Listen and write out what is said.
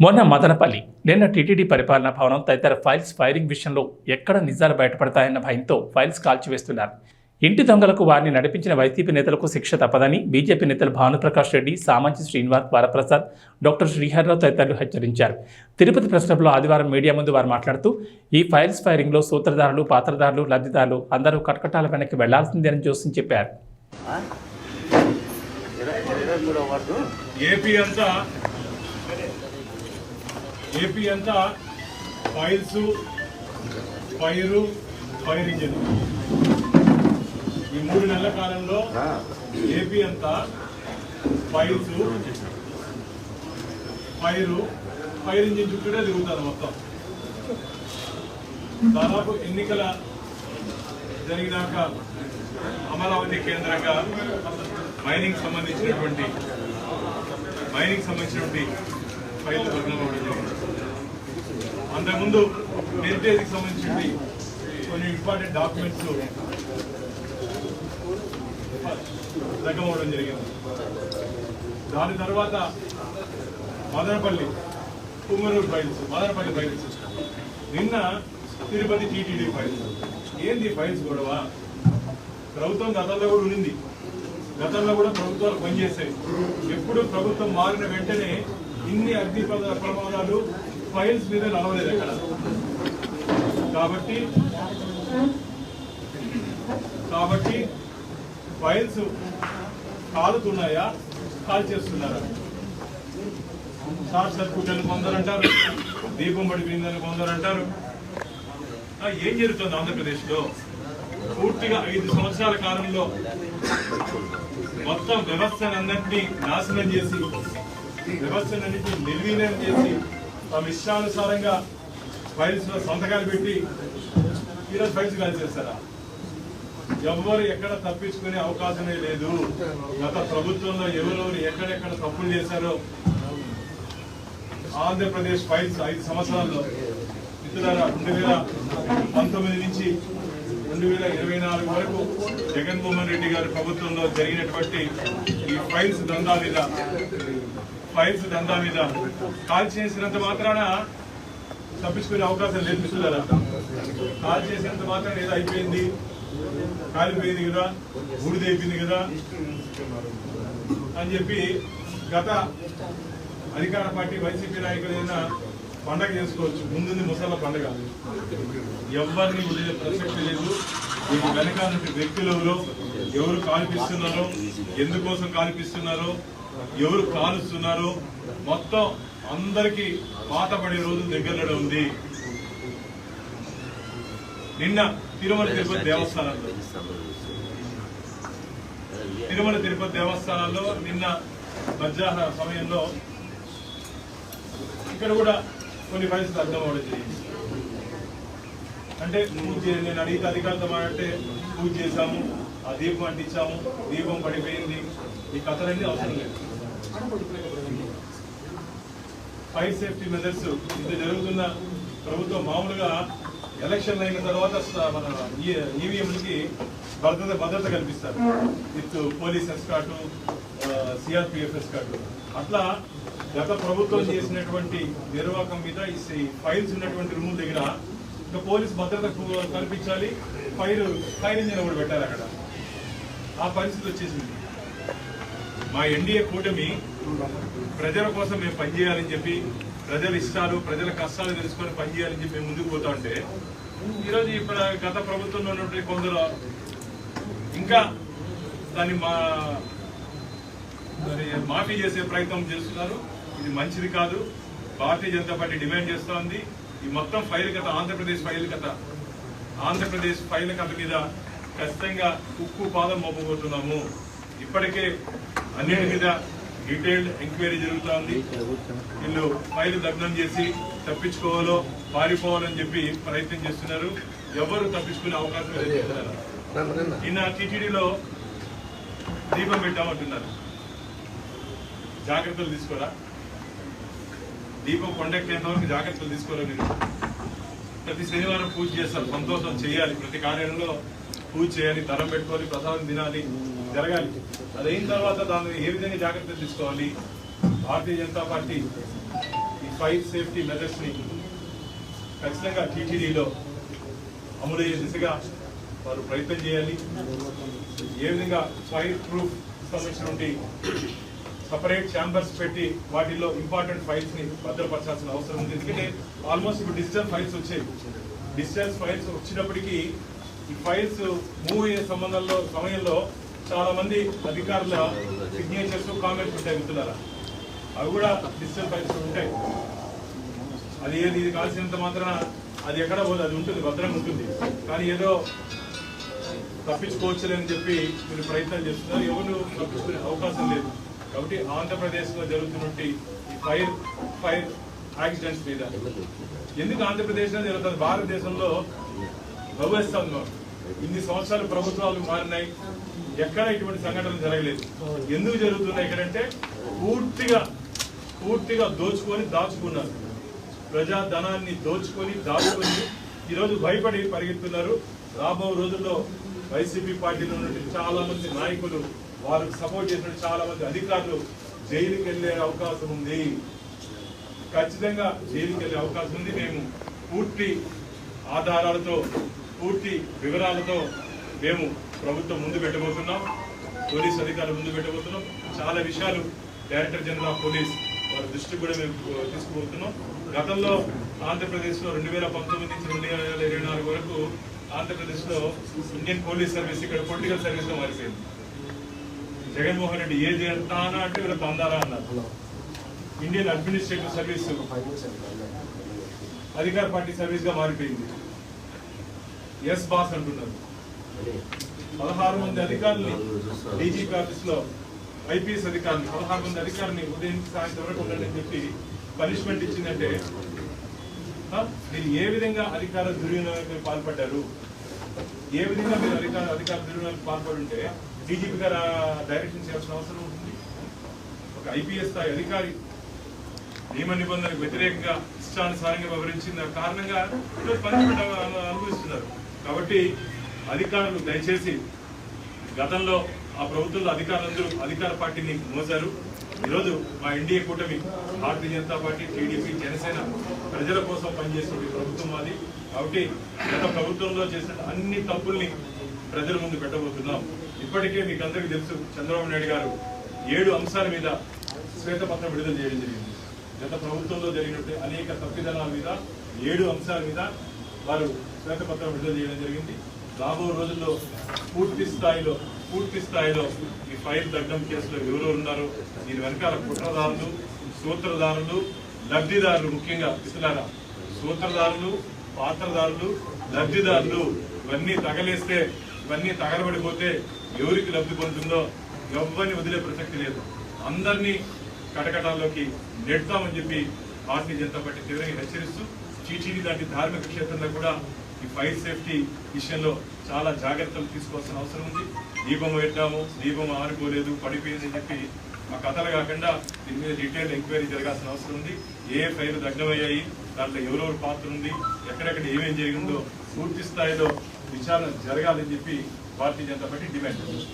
మొన్న మదనపల్లి నిన్న టీటీడీ పరిపాలనా భవనం తదితర ఫైల్స్ ఫైరింగ్ విషయంలో ఎక్కడ నిజాలు బయటపడతాయన్న భయంతో ఫైల్స్ కాల్చివేస్తున్నారు. ఇంటి దొంగలకు వారిని నడిపించిన వైసీపీ నేతలకు శిక్ష తప్పదని బీజేపీ నేతలు భానుప్రకాష్ రెడ్డి సామంచి శ్రీనివాస్ వరప్రసాద్ డాక్టర్ శ్రీహర్రావు తదితరులు హెచ్చరించారు. తిరుపతి ప్రశ్నలో ఆదివారం మీడియా ముందు వారు మాట్లాడుతూ ఈ ఫైల్స్ ఫైరింగ్లో సూత్రధారులు పాత్రధారులు లబ్ధిదారులు అందరూ కటకటాల వెనక్కి వెళ్ళాల్సిందేనని జోసి చెప్పారు. ఏపీ అంతా ఏపీ అంతా ఫైల్స్ ఫైరు ఫైర్ ఇంజిన్. ఈ మూడు నెలల కాలంలో ఏపీ అంతా ఫైల్స్ ఫైరు ఫైర్ ఇంజిన్ చుట్టూనే తిరుగుతారు మొత్తం. దాదాపు ఎన్నికల జరిగినాక అమరావతి కేంద్రంగా మైనింగ్ సంబంధించినటువంటి మైనింగ్ సంబంధించినటువంటి ఫైల్ జరిగింది. అంతకుముందు హెరిటేజ్కి సంబంధించి కొన్ని ఇంపార్టెంట్ డాక్యుమెంట్స్ భగ్నం అవ్వడం జరిగింది. దాని తర్వాత మదనపల్లి కుమ్మరూరు ఫైల్స్ మదనపల్లి ఫైల్స్ నిన్న తిరుపతి టీటీడీ ఫైల్స్ ఏంది ఫైల్స్ గొడవ? ప్రభుత్వం గతంలో కూడా ఉండింది గతంలో కూడా ప్రభుత్వాలు పనిచేసాయి ఎప్పుడు ప్రభుత్వం మారిన వెంటనే ఇన్ని అగ్ని ప్రమాదాలు ఫైల్స్ మీద నడవలేదు ఎక్కడ? కాబట్టి కాబట్టి ఫైల్స్ కాలుతున్నాయా? కాల్ చేస్తున్నారా? షార్ట్ సర్క్యూట్ అని కొందరు అంటారు దీపం పడిపోయిందని కొందరు అంటారు ఏం జరుగుతుంది ఆంధ్రప్రదేశ్లో? పూర్తిగా ఐదు సంవత్సరాల కాలంలో మొత్తం వ్యవస్థనందరినీ నాశనం చేసి వ్యవస్థనన్నింటినీ నిర్వీర్యం చేసి తమ ఇష్టానుసారంగా ఫైల్స్లో సంతకాలు పెట్టి ఈరోజు ఫైల్స్ కాల్ చేస్తారా ఎవరు ఎక్కడ తప్పించుకునే అవకాశమే లేదు. గత ప్రభుత్వంలో ఎవరెవరు ఎక్కడెక్కడ తప్పులు చేశారో ఆంధ్రప్రదేశ్ ఫైల్స్ ఐదు సంవత్సరాల్లో మిత్రులారా రెండు వేల పంతొమ్మిది నుంచి రెండు వేల ఇరవై నాలుగు వరకు జగన్మోహన్ రెడ్డి గారి ప్రభుత్వంలో జరిగినటువంటి ఈ ఫైల్స్ దందా మీద ఫైల్స్ దందా మీద. కాల్ చేసినంత మాత్రాన తప్పించుకునే అవకాశం లేదు మిత్రులారా. కాల్ చేసినంత మాత్రాన ఏదో అయిపోయింది. కాలిపోయింది కదా ఊడిదైపోయింది కదా అని చెప్పి గత అధికార పార్టీ వైసీపీ నాయకులు ఏదైనా పండగ చేసుకోవచ్చు. ముందుంది ముసల పండగ. ఎవరిని వదిలే ప్రసక్తి లేదు. దీని వెనకాల నుండి వ్యక్తులు ఎవరు? ఎవరు కాల్పిస్తున్నారో ఎందుకోసం కాల్పిస్తున్నారో ఎవరు కాలుస్తున్నారో మొత్తం అందరికీ పాత పడే రోజు దగ్గరలో ఉంది. నిన్న తిరుమల తిరుపతి దేవస్థానంలో. తిరుమల తిరుపతి దేవస్థానాల్లో నిన్న మధ్యాహ్న సమయంలో ఇక్కడ కూడా కొన్ని పరిస్థితులు అర్థం అంటే పూజ నేను అడిగితే అధికారులతో మాట్లాడితే పూజ చేశాము ఆ దీపం అంటించాము దీపం పడిపోయింది. ఈ కథలన్నీ అవసరం లేదు. ఫైర్ సేఫ్టీ మెజర్స్ ఇంత జరుగుతున్న ప్రభుత్వం మామూలుగా ఎలక్షన్ అయిన తర్వాత మన ఈవీఎంలకి భద్రత భద్రత కల్పిస్తారు. With police escort CRPF escort అట్లా గత ప్రభుత్వం చేసినటువంటి నిర్వాహకం మీద ఈ ఫైల్స్ ఉన్నటువంటి రూమ్ దగ్గర ఇంకా పోలీస్ భద్రత కల్పించాలి. ఫైర్ ఫైర్ ఇంజిన్ కూడా పెట్టారు అక్కడ. ఆ పరిస్థితి వచ్చేసింది. మా ఎన్డీఏ కూటమి ప్రజల కోసం మేము పనిచేయాలని చెప్పి ప్రజల ఇష్టాలు ప్రజల కష్టాలు తెలుసుకొని పనిచేయాలని చెప్పి మేము ముందుకు పోతా ఉంటే ఈరోజు ఇప్పుడు గత ప్రభుత్వంలో ఉన్నటువంటి కొందరు ఇంకా దాన్ని మా మాఫీ చేసే ప్రయత్నం చేస్తున్నారు. ఇది మంచిది కాదు. భారతీయ జనతా పార్టీ డిమాండ్ చేస్తూ ఉంది. ఈ మొత్తం ఫైల్ కథ ఆంధ్రప్రదేశ్ ఫైల్ కథ. ఆంధ్రప్రదేశ్ ఫైల్ కథ మీద ఖచ్చితంగా ఉక్కు పాదం మోపబోతున్నాము. ఇప్పటికే అన్నిటి మీద డీటెయిల్డ్ ఎంక్వైరీ జరుగుతూ ఉంది వీళ్ళు ఫైల్ దగ్నం చేసి తప్పించుకోవాలో పారిపోవాలని చెప్పి ప్రయత్నం చేస్తున్నారు. ఎవరు తప్పించుకునే అవకాశం లేదు. నిన్న టీటీడీలో దీపం పెట్టామంటున్నారు. జాగ్రత్తలు తీసుకోరా? దీపం కొండెక్కేంత వరకు జాగ్రత్తలు తీసుకోరా మీరు? ప్రతి శనివారం పూజ చేస్తారు. సంతోషం చేయాలి. ప్రతి కార్యాలయంలో పూజ చేయాలి తరం పెట్టుకోవాలి ప్రసాదం తినాలి జరగాలి. అది అయిన తర్వాత దాన్ని ఏ విధంగా జాగ్రత్తలు తీసుకోవాలి? భారతీయ జనతా పార్టీ ఈ ఫైర్ సేఫ్టీ మెజర్స్ని ఖచ్చితంగా టీటీడీలో అమలు అయ్యే దిశగా వారు ప్రయత్నం చేయాలి. ఏ విధంగా ఫైర్ ప్రూఫ్ సంబంధించినటువంటి సపరేట్ ఛాంబర్స్ పెట్టి వాటిల్లో ఇంపార్టెంట్ ఫైల్స్ని భద్రపరచాల్సిన అవసరం ఉంది. ఎందుకంటే ఆల్మోస్ట్ ఇప్పుడు డిజిటల్ ఫైల్స్ వచ్చాయి. డిజిటల్ ఫైల్స్ వచ్చినప్పటికీ ఈ ఫైల్స్ మూవ్ అయ్యే సంబంధంలో సమయంలో చాలా మంది అధికారుల సిగ్నేచర్స్ కామెంట్స్ ఉంటాయి మిత్రులారా అవి కూడా డిజిటల్ ఫైల్స్ ఉంటాయి. అది ఏది ఇది కాల్సినంత మాత్రాన అది ఎక్కడ పోదు అది ఉంటుంది భద్రంగా ఉంటుంది. కానీ ఏదో తప్పించుకోవచ్చులేని చెప్పి మీరు ప్రయత్నం చేస్తున్నారు. ఎవరు తప్పించుకునే అవకాశం లేదు. కాబట్టి ఆంధ్రప్రదేశ్లో జరుగుతున్నట్టు జరుగుతున్నటువంటి ఈ ఫైర్ ఫైర్ యాక్సిడెంట్స్ మీద. ఎందుకు ఆంధ్రప్రదేశ్లో జరుగుతుంది? భారతదేశంలో వ్యవస్థ ఇన్ని సంవత్సరాలు ప్రభుత్వాలు మారినాయి. ఎక్కడ ఇటువంటి సంఘటనలు జరగలేదు. ఎందుకు జరుగుతున్నాయి ఎక్కడంటే పూర్తిగా పూర్తిగా దోచుకొని దాచుకున్నారు. ప్రజా ధనాన్ని దోచుకొని దాచుకొని ఈరోజు భయపడి పరిగెత్తున్నారు. రాబో రోజుల్లో వైసీపీ పార్టీలో ఉన్నటువంటి చాలా మంది నాయకులు వారికి సపోర్ట్ చేసిన చాలా మంది అధికారులు జైలుకి వెళ్ళే అవకాశం ఉంది. ఖచ్చితంగా జైలుకి వెళ్ళే అవకాశం ఉంది. మేము పూర్తి ఆధారాలతో పూర్తి వివరాలతో మేము ప్రభుత్వం ముందు పెట్టబోతున్నాం పోలీస్ అధికారులు ముందు పెట్టబోతున్నాం. చాలా విషయాలు డైరెక్టర్ జనరల్ ఆఫ్ పోలీస్ వారి దృష్టికి కూడా మేము తీసుకుపోతున్నాం. గతంలో ఆంధ్రప్రదేశ్లో రెండు వేల పంతొమ్మిది నుంచి రెండు వేల ఇరవై నాలుగు వరకు ఆంధ్రప్రదేశ్లో ఇండియన్ పోలీస్ సర్వీస్ ఇక్కడ పొలిటికల్ సర్వీస్గా మారిపోయింది. జగన్మోహన్ రెడ్డి ఏది అంటానా అంటే వీళ్ళ తందారా అన్నారు. ఇండియన్ అడ్మినిస్ట్రేటివ్ సర్వీస్ అధికార పార్టీ సర్వీస్గా మారిపోయింది. ఎస్ బాస్ అంటున్నారు. పదహారు మంది అధికారులు డీజీపీ ఆఫీస్లో ఐపీఎస్ అధికారులు పదహారు మంది అధికారులు ఉదయం సాయంత్రం వరకు ఉండండి అని చెప్పి పనిష్మెంట్ ఇచ్చిందంటే మీరు ఏ విధంగా అధికార దుర్వినియోగానికి పాల్పడ్డారు? ఏ విధంగా మీరు అధికార అధికార దుర్వినియోగానికి పాల్పడి ఉంటే డీజీపీ గారు డైరెక్షన్ చేయాల్సిన అవసరం ఉంటుంది? ఒక ఐపీఎస్ స్థాయి అధికారి నియమ నిబంధనలకు వ్యతిరేకంగా ఇష్టానుసారంగా వివరించిన కారణంగా పనిష్మెంట్ అను- అనుభవిస్తున్నారు. కాబట్టి అధికారులు దయచేసి గతంలో ఆ ప్రభుత్వంలో అధికారులందరూ అధికార పార్టీని మోసారు ఈరోజు మా ఎన్డీఏ కూటమి భారతీయ జనతా పార్టీ టీడీపీ జనసేన ప్రజల కోసం పనిచేస్తున్న ప్రభుత్వం అది కాబట్టి గత ప్రభుత్వంలో చేసిన అన్ని తప్పుల్ని ప్రజల ముందు పెట్టబోతున్నాం. ఇప్పటికే మీకు అందరికీ తెలుసు చంద్రబాబు నాయుడు గారు ఏడు అంశాల మీద శ్వేతపత్రం విడుదల చేయడం జరిగింది. గత ప్రభుత్వంలో జరిగినటువంటి అనేక తప్పిదనాల మీద ఏడు అంశాల మీద వారు శ్వేతపత్రం విడుదల చేయడం జరిగింది. రాబో రోజుల్లో పూర్తి స్థాయిలో పూర్తి స్థాయిలో ఈ ఫైల్ దగ్గం కేసులో ఎవరు ఉన్నారో దీని వెనకాల కుట్రదారులు సూత్రధారులు లబ్ధిదారులు ముఖ్యంగా ఇస్తున్నారా సూత్రధారులు పాత్రదారులు లబ్ధిదారులు ఇవన్నీ తగలేస్తే ఇవన్నీ తగలబడిపోతే ఎవరికి లబ్ధి పొందుతుందో ఎవరిని వదిలే ప్రసక్తి లేదు. అందరినీ కటకటాల్లోకి నెడతామని చెప్పి భారతీయ జనతా పార్టీ తీవ్రంగా హెచ్చరిస్తూ టీటీడీ లాంటి ధార్మిక క్షేత్రంలో కూడా ఈ ఫైర్ సేఫ్టీ విషయంలో చాలా జాగ్రత్తలు తీసుకోవాల్సిన అవసరం ఉంది. దీపం పెట్టాము దీపం ఆరిపోలేదు పడిపోయిందని చెప్పి మా కథలు కాకుండా దీని మీద డీటెయిల్ ఎంక్వైరీ జరగాల్సిన అవసరం ఉంది. ఏ ఏ ఫైర్లు దగ్ధమయ్యాయి దాంట్లో ఎవరెవరు పాత్ర ఉంది ఎక్కడెక్కడ ఏమేం జరిగిందో పూర్తి స్థాయిలో విచారణ జరగాలని చెప్పి భారతీయ జనతా పార్టీ డిమాండ్ చేస్తుంది.